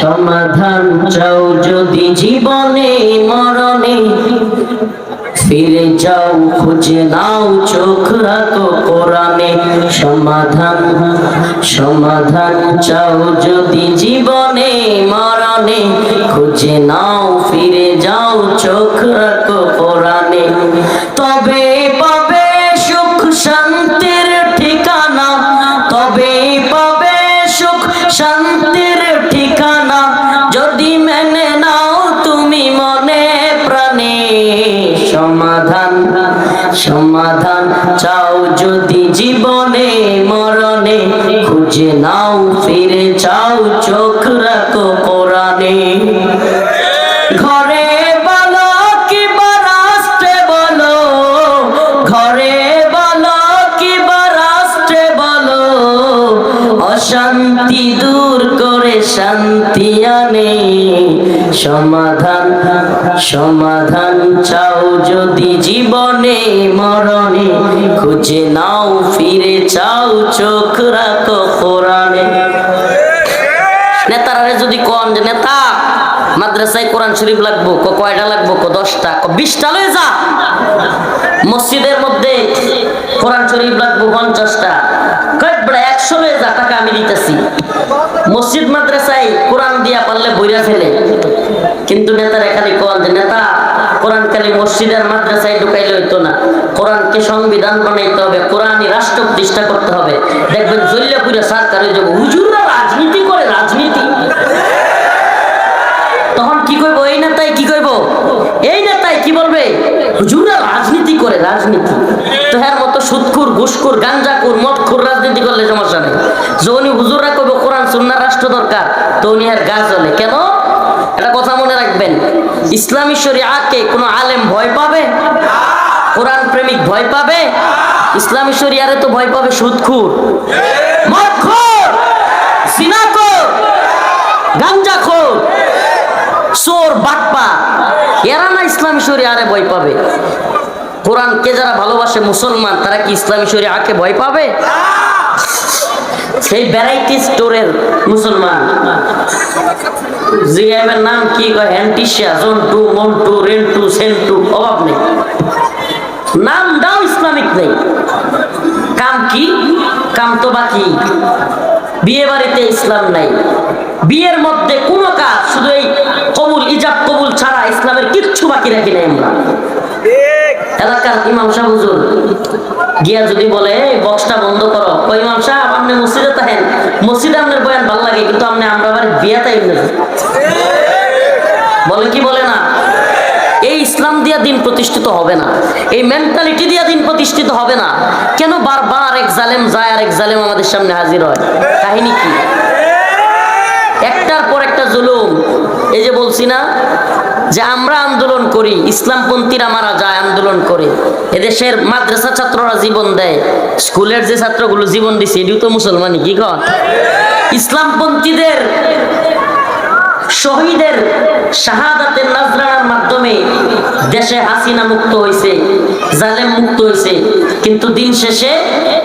সমাধান চাও যদি জীবনে, মরণে। ফিরে যাও, খুঁজে নাও, চোখ রাখো কোরআনে। সমাধান সমাধান চাও যদি জীবনে, মরণে। খুঁজে নাও, ফিরে যাও, চোখ রাখো কোরআনে। তবে সমাধান চাও যদি জীবনে, মরণে, খুঁজে নাও, ফিরে চাও চোখ রাখো কোরআনে। ঘরে বলো কি রাষ্ট্রে বলো, ঘরে বলো কি রাষ্ট্রে বলো, অশান্তি দূর করে শান্তি আনে। সমাধান সমাধান চাও যদি জীবনে মরণে, খুঁজে নাও, ফিরে চাও, চোখ রাখো কোরআনে। নেতারা যদি কন যে নেতা, মাদ্রাসায় কোরআন শরীফ লাগবো, ক কয়টা লাগবো, ক দশটা, ক বিশটা লয়ে যা। মসজিদের মধ্যে কোরআন শরীফ লাগবো পঞ্চাশটা। কয় বড় একশো লয়ে যা টাকা আমি দিতেছি। মসজিদ, মাদ্রাসায় কোরআন দিয়া পারলে বইরা ফেলে। কিন্তু নেতারা খালি কন যে, নেতা, কোরআন খালি মসজিদের মাদ্রাসায় ঢুকাইলে হইতো না। কোরআনকে সংবিধান বানাইতে হবে, কোরআনই রাষ্ট্র প্রতিষ্ঠা করতে হবে। দেখবেন জল্লাপুরে সরকার হয়ে যাব। হুজুররা রাজনীতি করে, রাজনীতি। তখন কি কইব, এই নেতাই কি কইব? এই নেতাই কি বলবে? হুজুরা রাজনীতি করে, রাজনীতি। তো হ্যার মতো সুদখুর ঘুষখুর, গাঞ্জাখুর, মদখুর রাজনীতি করলে সমস্যা নেই। যখনই হুজুররা কইব, কোরআন, সুন্নাহ, রাষ্ট্র দরকার তো উনি আর গা চলে কেন? একটা কথা মনে রাখবেন, ইসলামী শরিয়াকে কোনো আলেম ভয় পাবে? কোরআন প্রেমিক ভয় পাবে? ইসলামী শরিয়ারে তো ভয় পাবে সুদখুর মদখুর সিনাখোর গাঞ্জাখোর, চোর, বাটপা, এরা না ইসলামী শরিয়ারে ভয় পাবে। কোরআনকে যারা ভালোবাসে মুসলমান, তারা কি ইসলামী শরিয়াকে ভয় পাবে? সেই ভ্যারাইটি স্টোরের মুসলমান। জিএমের নাম কি? কয় হ্যান্টিশিয়া জন্টু, মন্টু, রেন্টু, সেন্টু, অভাব নেই। নাম দাও, ইসলামিক নেই। কাম কি? কাম তো বাকি। বিয়ে বাড়িতে ইসলাম নাই। বিয়ের মধ্যে কোনো কাজ, শুধু এই কবুল, ইজাব কবুল ছাড়া ইসলামের কিচ্ছু বাকি রাখি নাই আমরা। এলাকার ইমাম সাহেব হুজুর গিয়া যদি বলে, এই বক্সটা বন্ধ করো। কই ইমাম সাহেব আপনি মসজিদে থাকেন মসজিদে আপনার বয়ান ভালো লাগে, কিন্তু আপনি আমরা আবার বিয়ে তাই বলে কি বলে না? এই ইসলাম দিয়া দিন প্রতিষ্ঠিত হবে না। এই মেন্টালিটি দিয়া দিন প্রতিষ্ঠিত হবে না। কেন বারবার এক জালেম যায় আর এক জালেম আমাদের সামনে হাজির হয়? কাহিনী কি? একটার পর একটা জুলুম। এই যে বলছি না যে আমরা আন্দোলন করি, ইসলামপন্থীরা মারা যায়, আন্দোলন করে। এদেশের মাদ্রাসা ছাত্ররা জীবন দেয়, স্কুলের যে ছাত্রগুলো জীবন দিছে, এটিও তো মুসলমানই, কি কন? ইসলামপন্থীদের, শহীদের শাহাদাতের নাজরানার মাধ্যমে দেশে হাসিনা মুক্ত হয়েছে জালেম মুক্ত হয়েছে কিন্তু দিন শেষে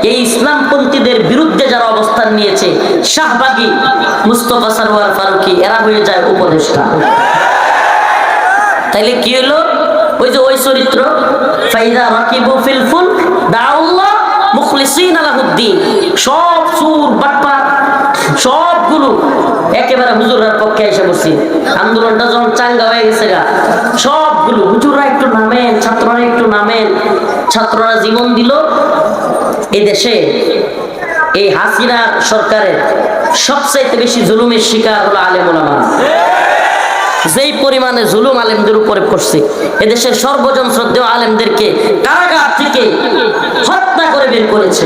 এই ইসলামপন্থীদের বিরুদ্ধে যারা অবস্থান নিয়েছে, শাহবাগী মুস্তফা সারোয়ার ফারুকি, এরা হয়ে যায় উপদেষ্টা। তাইলে কি হলো? ওই যে ওই চরিত্র, ফাইদা রাকিবু ফিল ফুল, দাউল্লাহ মুখলিসিন আলাহুদ্দিন সব সুর বাটপা সবগুলো একেবারে হুজুরার পক্ষে এসে বসছি। আন্দোলনটা যখন চাঙ্গা হয়ে গেছে গা, সবগুলো হুজুররা একটু নামেন, ছাত্ররা একটু নামেন। ছাত্ররা জীবন দিল এই দেশে। এই হাসিনা সরকারের সবচাইতে বেশি জুলুমের শিকার হলো আলেমুলামা যেই পরিমাণে জুলুম আলেমদের উপরে করছে এদেশের সর্বজন শ্রদ্ধেয় আলেমদেরকে কারাগার থেকে হত্যা করে বের করেছে।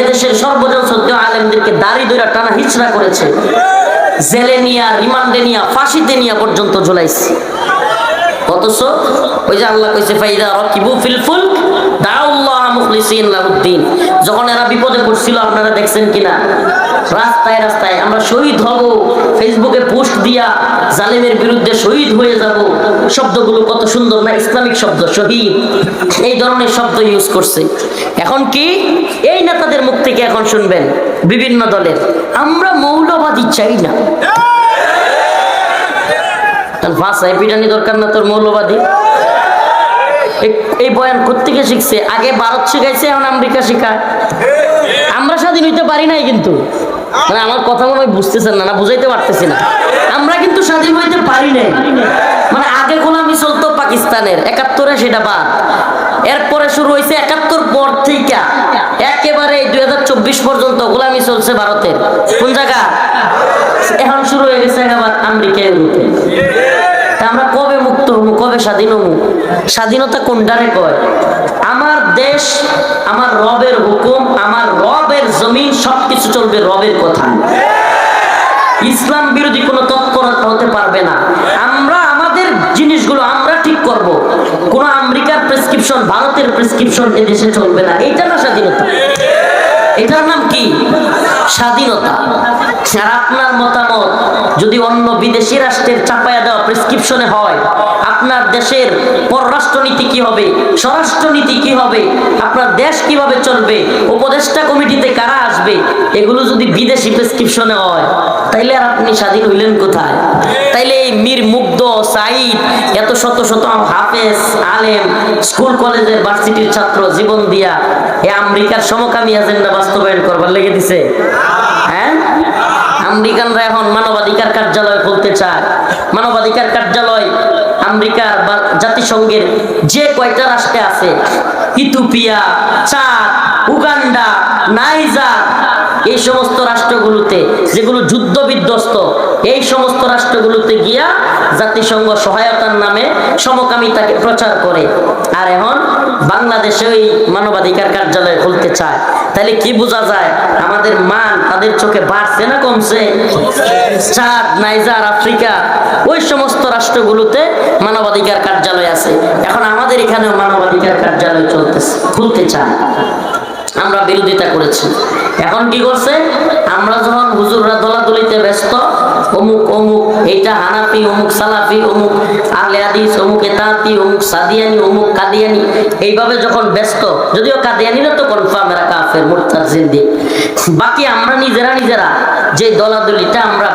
এদেশের সর্বজন শ্রদ্ধেয় আলেমদেরকে দাড়ি দইরা টানা হিচড়া করেছে। জেলে নিয়া, রিমান্ডে নিয়া, ফাঁসিতে নিয়া পর্যন্ত ঝুলাইছে। অথচ ওই যে আল্লাহ কইছে, ফাইদা রকিবু ফিল ফুল দাউল্লাহ যখন এরা বিপদে পড়ছিল, আপনারা দেখছেন কিনা? রাস্তায় রাস্তায় আমরা শহীদ হব, ফেসবুকে পোস্ট দিয়া বিরুদ্ধে শহীদ হয়ে যাব। শব্দগুলো কত সুন্দর না, ইসলামিক শব্দ, শহীদ। এই ধরনের শব্দ ইউজ করছে। এখন কি? এই নেতাদের মুখ থেকে এখন শুনবেন, বিভিন্ন দলের। আমরা মৌলবাদী চাই না। দরকার না তোর মৌলবাদী? এই- বয়ান কোথেকে শিখছে? আগে ভারত শিখাইছে, এখন আমেরিকা শিখায়। আমরা স্বাধীন হইতে পারি নাই কিন্তু। মানে আমার কথা মনে হয় বুঝতেছেন না না বুঝাইতে পারতেছি না। আমরা কিন্তু স্বাধীন হইতে পারি নাই। মানে আগে গোলামি চলতো পাকিস্তানের, একাত্তরে সেটা বাদ। এরপরে শুরু হয়েছে একাত্তর পর থেকে একেবারে দুই হাজার চব্বিশ পর্যন্ত গোলামি চলছে ভারতের। কোন জায়গা? এখন শুরু হয়ে গেছে আমেরিকা ইউরোপে তা আমরা কবে মুক্ত হব, কবে স্বাধীন হব? স্বাধীনতা কোনটারে কয়? আমার দেশ, আমার রবের হুকুম, আমার রবের জমিন, সবকিছু চলবে রবের কথা। ইসলাম বিরোধী কোনো তৎপরতা হতে পারবে না। আমরা, আমাদের জিনিসগুলো আমরা ঠিক করব। কোন আমেরিকার প্রেসক্রিপশন, ভারতের প্রেসক্রিপশন এদেশে চলবে না। এইটা না স্বাধীনতা। এটার নাম কি? স্বাধীনতা। আপনার মতামত যদি অন্য বিদেশি রাষ্ট্রের চাপায়া দেওয়া প্রেসক্রিপশনে হয়, আপনার দেশের পররাষ্ট্রনীতি কি হবে? স্বরাষ্ট্রনীতি কি হবে? আপনার দেশ কীভাবে চলবে? উপদেষ্টা কমিটিতে কারা আসবে? এগুলো যদি বিদেশি প্রেসক্রিপশনে হয়, তাইলে আর আপনি স্বাধীন হইলেন কোথায়? তাইলে এই মীর মুগ্ধ সাইদ এত শত শত হাফেজ, আলেম, স্কুল কলেজের ভার্সিটির ছাত্র জীবন দিয়া এ আমেরিকার সমকামী এজেন্ডা বাস্তবায়ন করবার লেগে দিছে। হ্যাঁ? আমেরিকানরা এখন মানবাধিকার কার্যালয় খুলতে চায়। মানবাধিকার কার্যালয় আমেরিকার বা জাতিসংঘের যে কয়টা রাষ্ট্রে আছে? ইথিওপিয়া, চাদ, উগান্ডা, নাইজার এই সমস্ত রাষ্ট্রগুলোতে, যেগুলো যুদ্ধ বিধ্বস্ত, এই সমস্ত রাষ্ট্রগুলোতে গিয়া জাতিসংঘ সহায়তার নামে সমকামিতাকে প্রচার করে। আর এখন বাংলাদেশে ওই মানবাধিকার কার্যালয় খুলতে চায়। তাহলে কি বোঝা যায়, আমাদের মান তাদের চোখে বাড়ছে না কমছে? চাঁদ, নাইজার, আফ্রিকা, ওই সমস্ত রাষ্ট্রগুলোতে মানবাধিকার কার্যালয় আছে। এখন আমাদের এখানেও মানবাধিকার কার্যালয় চলতেছে, খুলতে চায়। আমরা বিরোধিতা করেছি। এখন কি করছে? আমরা যখন হুজুররা দলাদলিতে ব্যস্ত, অমুক অমুক, এইটা হানাফি, অমুক সালাফি, অমুক আলে আদিস অমুক এতাতি, অমুক সাদিয়ানি, অমুক কাদিয়ানি, এইভাবে যখন ব্যস্ত, যদিও কাদিয়ানিরা তো কনফার্ম এরা কাফের, মুরতাদ জিন্দি বাকি আমরা নিজেরা নিজেরা যে দলাদলিটা আমরা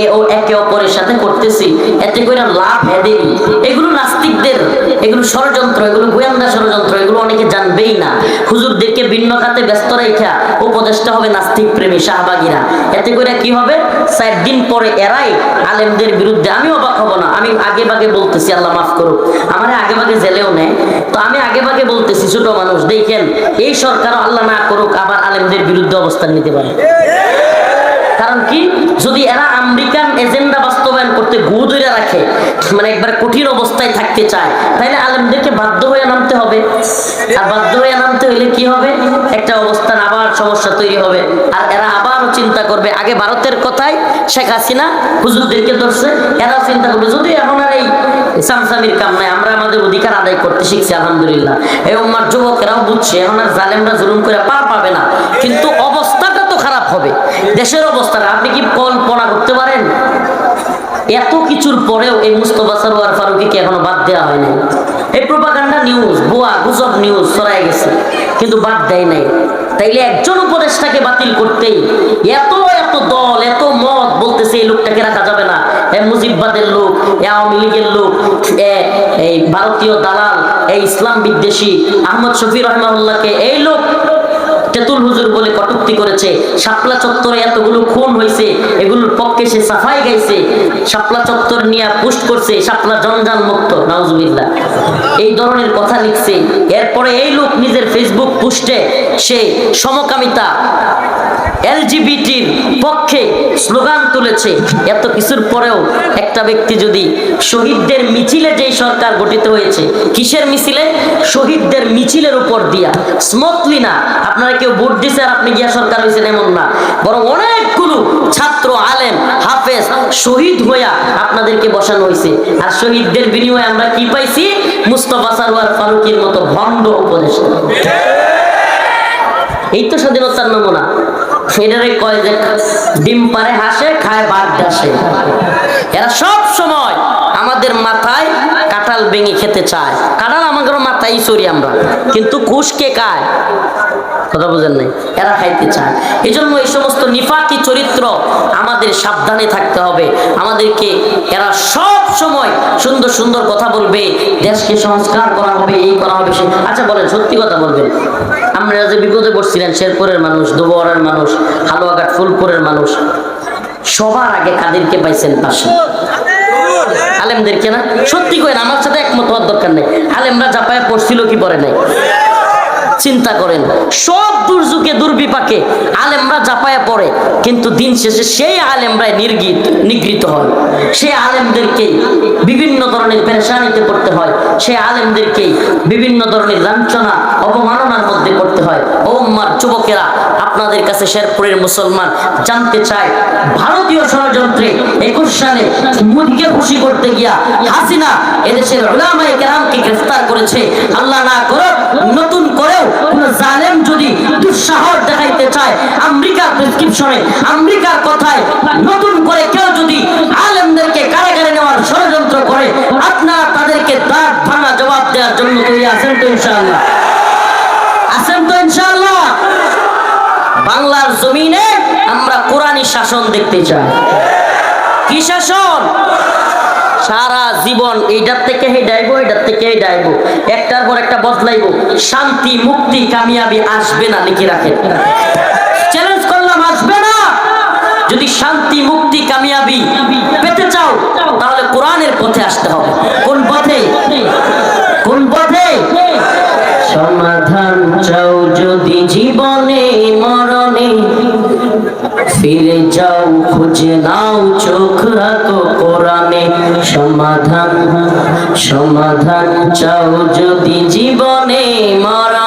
এ ও একে অপরের সাথে করতেছি, এতে করে লাভ হেদেরই এগুলো নাস্তিকদের, এগুলো ষড়যন্ত্র, এগুলো গোয়েন্দা ষড়যন্ত্র, এগুলো অনেকে জানবেই না। হুজুরদেরকে ভিন্ন খাতে ব্যস্ত রেখা উপদেষ্টা হবে নাস্তিক প্রেমী শাহবাগীরা। এতে করে কি হবে? চার দিন পরে এরাই আলেমদের বিরুদ্ধে, আমি অবাক হব না, আমি আগে ভাগে বলতেছি, আল্লাহ মাফ করুক। আমার আগে ভাগে জেলেও নেয়। তো আমি আগে ভাগে বলতেছি, ছোট মানুষ, দেখেন, এই সরকারও আল্লাহ না করুক, আবার আলেমদের বিরুদ্ধে অবস্থান নিতে পারে কারণ কি? যদি এরা আমেরিকান এজেন্ডা বাস্তবায়ন করতে গু ধরে রাখে মানে একবার কঠিন অবস্থায় থাকতে চায়, তাহলে আলেমদেরকে বাধ্য হয়ে নামতে হবে। আর বাধ্য হয়ে নামতে হলে কি হবে? একটা অবস্থান, আবার সমস্যা তৈরি হবে। আর এরা আবারও চিন্তা করবে, আগে ভারতের কথাই শেখ হাসিনা হুজুরদেরকে ধরছে, এরাও চিন্তা করবে, যদি এখন আর এই সামসামির কাম নাই, আমরা আমাদের অধিকার আদায় করতে শিখছি, আলহামদুলিল্লাহ। এই উম্মার যুবকেরাও বুঝছে, এখন আর জালেমরা জুলুম করে পার পাবে না। কিন্তু খারাপ হবে। দেশের অবস্থাটা আপনি কি কল্পনা করতে পারেন? এত কিছুর পরেও এই মুস্তফা সরোয়ার ফারুকিকে এখনও বাদ দেওয়া হয় নাই। এই প্রোপাগান্ডা নিউজ ভুয়া গুজব নিউজ ছড়াই গেছে, কিন্তু বাদ দেয় নাই। তাইলে একজন উপদেশটাকে বাতিল করতেই এত এত দল, এত মত বলতেছে এই লোকটাকে রাখা যাবে না। এ মুজিববাদের লোক, এ আওয়ামী লীগের লোক এই ভারতীয় দালাল এই ইসলাম বিদ্বেষী, আহমদ শফি রহমাউল্লাহকে এই লোক তেতুল হুজুর বলে কটুক্তি করেছে, শাপলা চত্বরে এতগুলো খুন হয়েছে এগুলোর পক্ষে সে সাফাই গাইছে, শাপলা চত্বর নিয়ে পুষ্ট করছে, শাপলা জঞ্জাল মুক্ত, নাউজুবিল্লাহ। এই ধরনের কথা লিখছে। এরপরে এই লোক নিজের ফেসবুক পোস্টে সে সমকামিতা এলজিবিটির পক্ষে স্লোগান তুলেছে। এত কিছুর পরেও একটা ব্যক্তি যদি শহীদদের মিছিলে যেই সরকার গঠিত হয়েছে, কিসের মিছিলে? শহীদদের মিছিলের উপর দিয়া। স্মুথলি না। আপনারা কেউ ভোট দিছে আর আপনি গিয়া সরকার হয়েছেন এমন না। বরং অনেকগুলো ছাত্র, আলেম, হাফেজ শহীদ হইয়া আপনাদেরকে বসানো হয়েছে আর শহীদদের বিনিময়ে আমরা কি পাইছি? মুস্তফা সারওয়ার ফারুকির মতো ভণ্ড উপদেষ্টা। এই তো স্বাধীনতার নমুনা। ফেডারে কয় যে ডিম পারে হাসে, খায় বাঘ ডাসে। এরা সব সময় আমাদের মাথায় কাঁঠাল ভেঙে খেতে চায়। কাঁঠাল আমাদের মাথায় চড়ি আমরা। কিন্তু কুশ কে খায়? কথা বোঝেন নাই? এরা খাইতে চায়। এই জন্য এই সমস্ত নিফাকি চরিত্র আমাদের সাবধানে থাকতে হবে। আমাদেরকে এরা সব সময় সুন্দর সুন্দর কথা বলবে। দেশকে সংস্কার করা হবে, এই করা হবে, সে আচ্ছা বলেন, সত্যি কথা বলবেন। আমরা যে বিপদে পড়ছিলেন, শেরপুরের মানুষ, দুবরের মানুষ, হালুয়াঘাট, ফুলপুরের মানুষ, সবার আগে কাদেরকে পাইছেন পাশে। আলেমদেরকে না? সত্যি করেন আমার সাথে একমত হওয়ার দরকার নেই। আলেমরা জাপায় পড়ছিল কি পরে নাই? চিন্তা করেন, সব দুর্যোগে দুর্বিপাকে আলেমরা জাপায়া পড়ে, কিন্তু দিন শেষে সেই আলেমরাই নির্গিত, নিগৃহীত হয়। সেই আলেমদেরকেই বিভিন্ন ধরনের পেরেশানিতে পড়তে হয়, সেই আলেমদেরকেই বিভিন্ন ধরনের লাঞ্ছনা অপমাননার মধ্যে পড়তে হয়। ও যুবকেরা, আপনাদের কাছে শেরপুরের মুসলমান জানতে চায়, ভারতীয় ষড়যন্ত্রে একুশ সালে মোদীকে খুশি করতে গিয়া হাসিনা এদেশের ওলামায়ে কেরামকে গ্রেফতার করেছে, আল্লাহ না করো নতুন করেও কোন জালেম যদি দুঃসাহস দেখাইতে চায় আমেরিকার প্রেসক্রিপশনে আমেরিকার কথায় নতুন করে কেউ যদি আলেমদেরকে কারাগারে নেওয়ার ষড়যন্ত্র করে, আপনারা তাদেরকে দাঁত ভাঙা জবাব দেওয়ার জন্য তৈরি আছেন তো ইনশাআল্লাহ? আছেন তো ইনশাআল্লাহ? বাংলার জমিনে আমরা কোরআনী শাসন দেখতে চাই। কি শাসন? সারা জীবন এইটার থেকে হে ডাইবো এটার থেকে হে ডাইবো। একটার পর একটা বদলাইবো। শান্তি, মুক্তি, কামিয়াবি আসবে না, লিখে রাখেন চ্যালেঞ্জ করলাম আসবে না যদি শান্তি, মুক্তি, কামিয়াবি পেতে চাও, তাহলে কোরআনের পথে আসতে হবে। কোন পথে? কোন পথে? সমাধান চাও যদি জীবনে মরণে, ফিরে যাও, খুঁজে নাও, চোখ রাখো কোরআনে। সমাধান সমাধান চাও যদি জীবনে মরণে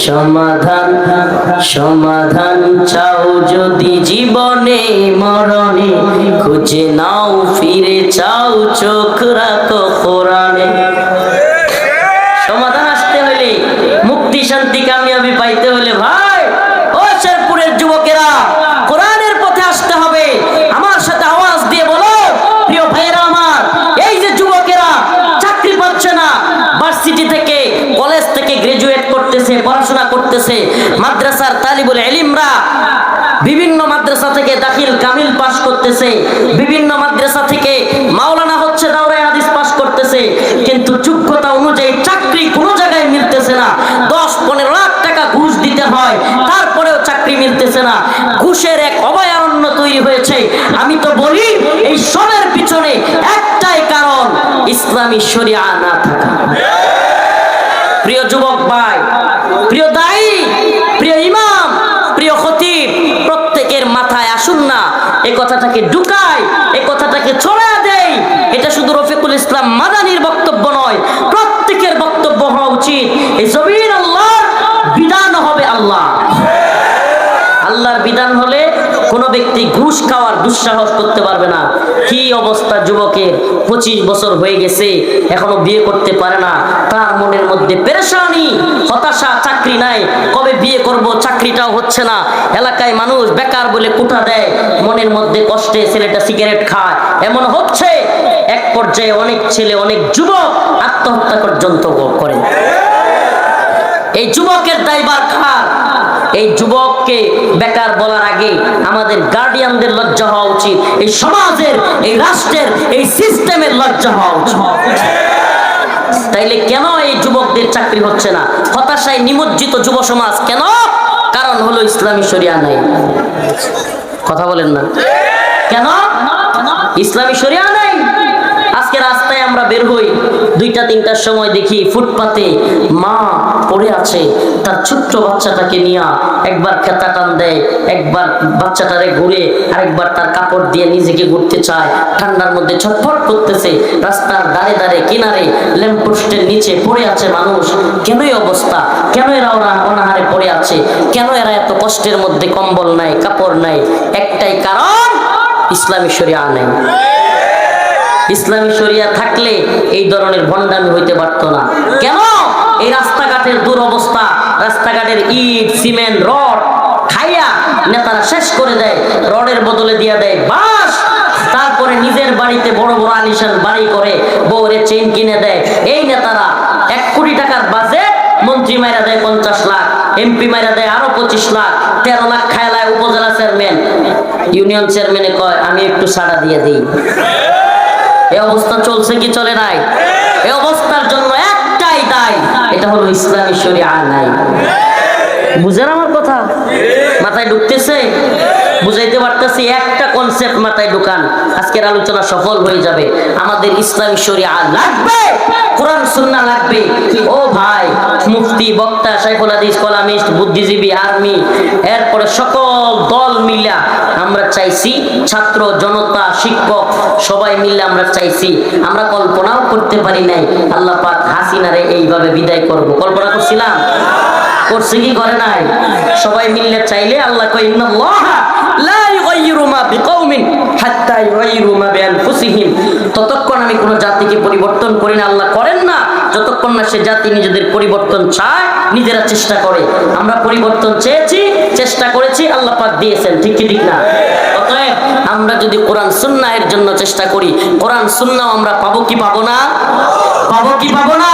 সমাধান সমাধান চাও যদি জীবনে মরণে খুঁজে নাও ফিরে চাও চোখ রাখো কোরআনে সমাধান আসতে হলে মুক্তি শান্তি কামিয়াবি পাইতে হলে ভাই ও শেরপুরের যুবকেরা কোরআনের পথে আসতে হবে আমার সাথে আওয়াজ দিয়ে বলো প্রিয় ভাইয়েরা আমার এই যে যুবকেরা চাকরি পাচ্ছে না ভার্সিটি থেকে কলেজ থেকে গ্রাজুয়েট করতেছে, পড়াশোনা করতেছে, মাদ্রাসার তালিবুল এলিমরা বিভিন্ন মাদ্রাসা থেকে দাখিল কামিল পাস করতেছে, বিভিন্ন মাদ্রাসা থেকে মাওলানা হচ্ছে দাওরাই হাদিস পাস করতেছে, কিন্তু যোগ্যতা অনুযায়ী চাকরি কোনো জায়গায় মিলতেছে না। দশ, পনেরো লাখ টাকা ঘুষ দিতে হয়, তারপরেও চাকরি মিলতেছে না। ঘুষের এক অভয়ারণ্য তৈরি হয়েছে। আমি তো বলি, এই সবের পিছনে একটাই কারণ, ইসলামী শরিয়া না থাকা। প্রিয় যুবক ভাই, প্রিয় দায়ী প্রিয় ইমাম, প্রিয় খতিব, প্রত্যেকের মাথায় আসুন না, এ কথাটাকে ঢুকাই এই কথাটাকে ছড়া দেই। এটা শুধু রফিকুল ইসলাম মাদানির বক্তব্য নয়, প্রত্যেকের বক্তব্য হওয়া উচিত। এই জমিন আল্লাহর বিধান হবে আল্লাহ। আল্লাহর বিধান হলে কোনো ব্যক্তি ঘুষ খাওয়ার দুঃসাহস করতে পারবে না। কি অবস্থা যুবকের পঁচিশ বছর হয়ে গেছে, এখনও বিয়ে করতে পারে না। তার মনের মধ্যে পেরেশানি, হতাশা, চাকরি নাই। কবে বিয়ে করব? চাকরিটাও হচ্ছে না। এলাকায় মানুষ বেকার বলে কুঠা দেয়। মনের মধ্যে কষ্টে ছেলেটা সিগারেট খায়। এমন হচ্ছে, এক পর্যায়ে অনেক ছেলে, অনেক যুবক আত্মহত্যা পর্যন্ত করে। এই যুবকের দায়বার খার এই যুবককে বেকার বলার আগে আমাদের গার্ডিয়ানদের লজ্জা হওয়া উচিত, এই সমাজের, এই রাষ্ট্রের, এই সিস্টেমের লজ্জা হওয়া উচিত। তাইলে কেন এই যুবকদের চাকরি হচ্ছে না? হতাশায় নিমজ্জিত যুব সমাজ কেন? কারণ হলো ইসলামী শরিয়া নাই। কথা বলেন না। কেন? ইসলামী শরিয়া নাই? আজকে রাস্তায় আমরা বের হই, দুইটা তিনটার সময় দেখি ফুটপাতে মা পড়ে আছে, তার ছোট্ট বাচ্চাটাকে নিয়ে একবার খেতা টান দেয়, একবার বাচ্চাটারে ঘুরে আরেকবার তার কাপড় দিয়ে নিজেকে ঘুরতে চায়, ঠান্ডার মধ্যে ছটফট করতেছে, রাস্তার দাঁড়ে দাঁড়ে কিনারে ল্যাম্পপোস্টের নিচে পড়ে আছে মানুষ, কেনই অবস্থা কেন এরা অনাহারে পড়ে আছে, কেন এরা এত কষ্টের মধ্যে কম্বল নাই, কাপড় নাই, একটাই কারণ ইসলামী শরিয়া নাই। ইসলামী শরিয়া থাকলে এই ধরনের ভণ্ডামি হইতে পারতো না। কেন? এই রাস্তাঘাটের দুরবস্থা, রাস্তাঘাটের ইট, সিমেন্ট, রড খাইয়া নেতারা শেষ করে দেয়, রডের বদলে দিয়া দেয়, বাস! তারপরে নিজের বাড়িতে বড় বড় আলিশান বাড়ি করে বউরে চেন কিনে দেয়। এই নেতারা এক কোটি টাকার বাজেট মন্ত্রী মাইরা দেয় পঞ্চাশ লাখ এমপি মাইরা দেয় আরও পঁচিশ লাখ, তেরো লাখ খায়লায় উপজেলা চেয়ারম্যান ইউনিয়ন চেয়ারম্যানে কয়, আমি একটু সাড়া দিয়ে দিই। এই অবস্থা চলছে কি চলে নাই? এই অবস্থার জন্য একটাই দায় এটা হলো ইসলামী আর নাই। বুঝেন আমার কথা? মাথায় ঢুকতেছে? বুঝাইতে পারতেছি একটা কনসেপ্ট মাথায় ঢুকান, আজকের আলোচনা সফল হয়ে যাবে। আমাদের ইসলামী শরিয়া লাগবে? কোরআন, সুন্নাহ লাগবে? ও ভাই, মুফতি, বক্তা শাইখুল হাদিস, কলামিস্ট, বুদ্ধিজীবী, আর্মি, এরপরে সকল দল মিলা আমরা চাইছি, ছাত্র, জনতা, শিক্ষক, সবাই মিলে আমরা চাইছি। আমরা কল্পনাও করতে পারি নাই, আল্লাহ পাক হাসিনারে এইভাবে বিদায় করব। কল্পনা করছিলাম? করছে কি করে নাই? সবাই মিললে চাইলে আল্লাহ কই ইন্নাল্লাহা লা ততক্ষণ আমি কোনো জাতিকে পরিবর্তন করি না, আল্লাহ করেন না। যতক্ষণ না জাতি নিজেদের পরিবর্তন নিজেরা চেষ্টা করে। আমরা পরিবর্তন চেয়েছি, চেষ্টা করেছি, আল্লাহ দিয়েছেন। ঠিক না? আমরা যদি কোরআন সুন্নাহের জন্য চেষ্টা করি, কোরআন সুন্নাহ আমরা পাবো কি পাবো না? পাবো কি পাবো না?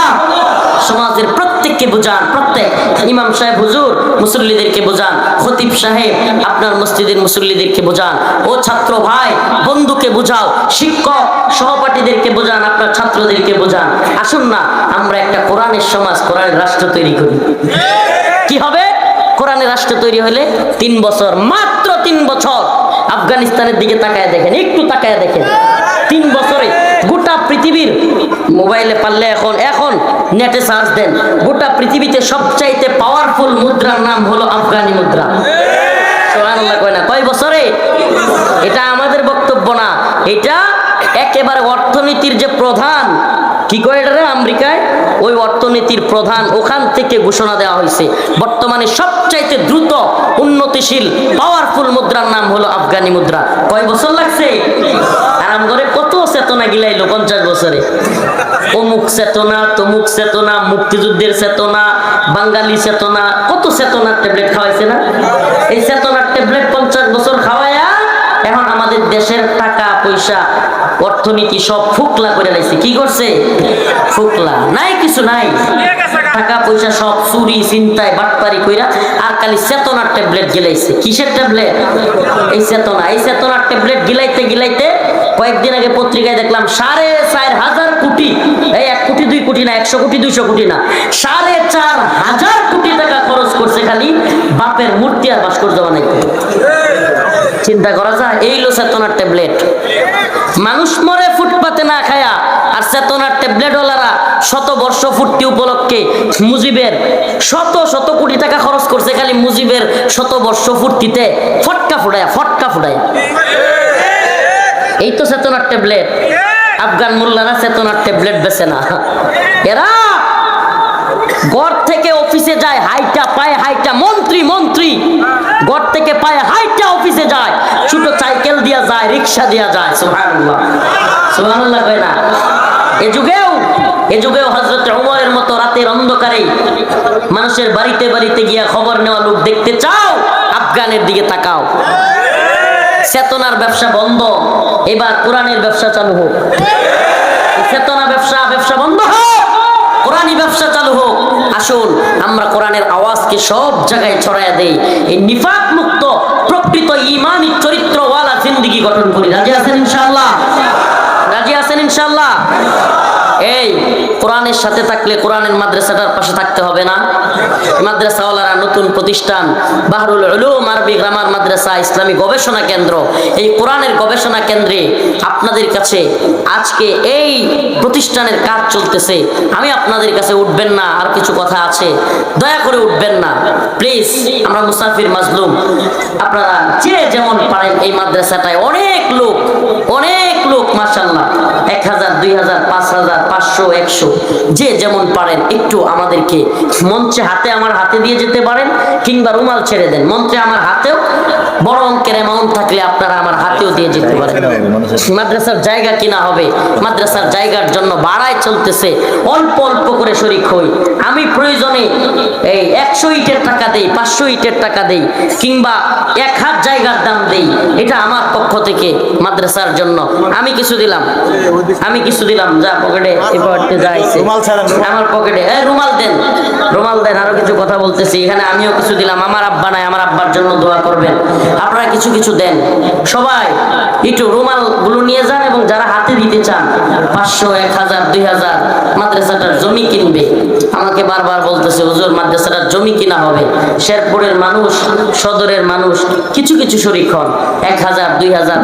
সমাজের প্রত্যেককে বোঝান, প্রত্যেক ইমাম সাহেব, হুজুর, মুসল্লিদেরকে বোঝান, খতিব সাহেব, আপনার মসজিদের মুসল্লিদেরকে বোঝান, ও ছাত্র ভাই, বন্ধুকে বোঝাও, শিক্ষক, সহপাঠীদেরকে বোঝান, আপনার ছাত্রদেরকে বোঝান। আসুন না, আমরা একটা কোরআনের সমাজ, কোরআনের রাষ্ট্র তৈরি করি। কি হবে? কোরআনের রাষ্ট্র তৈরি হলে তিন বছর, মাত্র তিন বছর, আফগানিস্তানের দিকে তাকায় দেখেন, একটু তাকায় দেখেন। তিন বছরে গোটা পৃথিবীর মোবাইলে পারলে এখন এখন নেটে সার্চ দেন। গোটা পৃথিবীতে সবচাইতে পাওয়ারফুল মুদ্রার নাম হলো আফগানি মুদ্রা। কয় বছরে? এটা আমাদের বক্তব্য না। এটা একেবারে অর্থনীতির যে প্রধান, কি এটা আমেরিকায়? ওই অর্থনীতির প্রধান, ওখান থেকে ঘোষণা দেওয়া হয়েছে বর্তমানে সবচাইতে দ্রুত, উন্নতিশীল পাওয়ারফুল মুদ্রার নাম হলো আফগানি মুদ্রা। কয় বছর লাগছে? আরাম করে চেতনা গিলাইলো পঞ্চাশ বছরে। অমুক চেতনা, তমুক চেতনা, মুক্তিযুদ্ধের চেতনা, বাঙালি চেতনা, কত চেতনার ট্যাবলেট খাওয়াইছে না? এই চেতনার ট্যাবলেট পঞ্চাশ বছর খাওয়াইয়া এখন আমাদের দেশের টাকা, পয়সা, অর্থনীতি সব ফুকলা করে কি করছে? ফুকলা। নাই কিছু নাই। টাকা, পয়সা সব চুরি চিন্তায় বাটপারি কইরা আর খালি চেতনার ট্যাবলেট গিলাইছে। কিসের ট্যাবলেট? এই চেতনা। এই চেতনার ট্যাবলেট গিলাইতে গিলাইতে কয়েকদিন আগে পত্রিকায় দেখলাম সাড়ে চার হাজার কোটি, এই এক কোটি, দুই কোটি না, একশো কোটি, দুইশো কোটি না, সাড়ে চার হাজার কোটি টাকা খরচ করছে খালি বাপের মূর্তি আর ভাস্কর্য বানাইতে চিন্তা করা যায়, এই লো চেতনার ট্যাবলেট। মানুষ মরে ফুটপাতে না খায়া, আর চেতনার ট্যাবলেট ওলারা শত বর্ষ ফুটতি উপলক্ষে মুজিবের শত শত কোটি টাকা খরচ করছে খালি মুজিবের শত বর্ষ ফুর্তিতে, ফটকা ফুটায় ফটকা ফুটায়। এই তো চেতনার ট্যাবলেট আফগান মোল্লারা চেতনার ট্যাবলেট বেছে না। এরা ঘর থেকে অফিসে যায়, হাইটা পায়ে হাইটা, মন্ত্রী মন্ত্রী। ঘর থেকে পায়ে হাইটা অফিসে যায়, ছোট সাইকেল দিয়া যায়, রিক্সা দিয়া যায়, সুবহানাল্লাহ। সুবহানাল্লাহ কয় না? এ যুগেও এ যুগেও হজরত উমরের মতো রাতের অন্ধকারে মানুষের বাড়িতে বাড়িতে গিয়া খবর নেওয়া লোক দেখতে চাও, আফগানের দিকে তাকাও। চেতনার ব্যবসা বন্ধ। এবার কোরআনের ব্যবসা চালু হোক। চেতনা ব্যবসা ব্যবসা বন্ধ হোক। কোরআনই ব্যবসা চালু হোক। আসুন, আমরা কোরআনের আওয়াজকে সব জায়গায় ছড়াইয়া দেই। এই নিফাক মুক্ত প্রকৃত ইমানি চরিত্রওয়ালা জিন্দিগি গঠন করি। রাজি আছেন ইনশাআল্লাহ? রাজি আছেন ইনশাআল্লাহ? এই, কোরআনের সাথে থাকলে কোরআনের মাদ্রাসাটার পাশে থাকতে হবে না। মাদ্রাসাওয়ালারা নতুন প্রতিষ্ঠান, বাহরুল উলুম আরবি গ্রামার মাদ্রাসা, ইসলামী গবেষণা কেন্দ্র। এই কোরআনের গবেষণা কেন্দ্রে আপনাদের কাছে আজকে এই প্রতিষ্ঠানের কাজ চলতেছে। আমি আপনাদের কাছে উঠবেন না, আর কিছু কথা আছে। দয়া করে উঠবেন না। প্লিজ, আমরা মুসাফির মাজলুম। আপনারা যে যেমন পারেন এই মাদ্রাসাটায় অনেক লোক অনেক লোক মাসাল্লাহ এক হাজার দুই হাজার পাঁচ হাজার পাঁচশো একশো যে যেমন পারেন একটু আমাদেরকে মঞ্চে হাতে আমার হাতে দিয়ে যেতে পারেন কিংবা রুমাল ছেড়ে দেন। মঞ্চে আমার হাতেও বড় অঙ্কের অ্যামাউন্ট থাকলে আপনারা আমার হাতেও দিয়ে যেতে পারেন। মাদ্রাসার জায়গা কিনা হবে মাদ্রাসার জায়গার জন্য বাড়ায় চলতেছে অল্প অল্প করে শরিক হই। আমি প্রয়োজনে এই একশো ইটের দেই পাঁচশো ইটের টাকা দেই কিংবা এক হাত জায়গার দাম দেই এটা আমার পক্ষ থেকে মাদ্রাসার জন্য। আমি কিছু দিলাম আমি কিছু দিলাম যা পকেটে যাইছে। আমার পকেটে এই রুমাল দেন রুমাল দেন আরও কিছু কথা বলতেছি এখানে আমিও কিছু দিলাম আমার আব্বা নাই আমার আব্বার জন্য দোয়া করবেন। আপনারা কিছু কিছু দেন। সবাই একটু রুমালগুলো নিয়ে যান এবং যারা হাতে দিতে চান, পাঁচশো, এক হাজার, দুই হাজার মাদ্রাসাটার জমি কিনবে। আমাকে বারবার বলতেছে, হুজুর, মাদ্রাসাটার জমি কিনা হবে? শেরপুরের মানুষ, সদরের মানুষ, কিছু কিছু হন। এক হাজার, দুই হাজার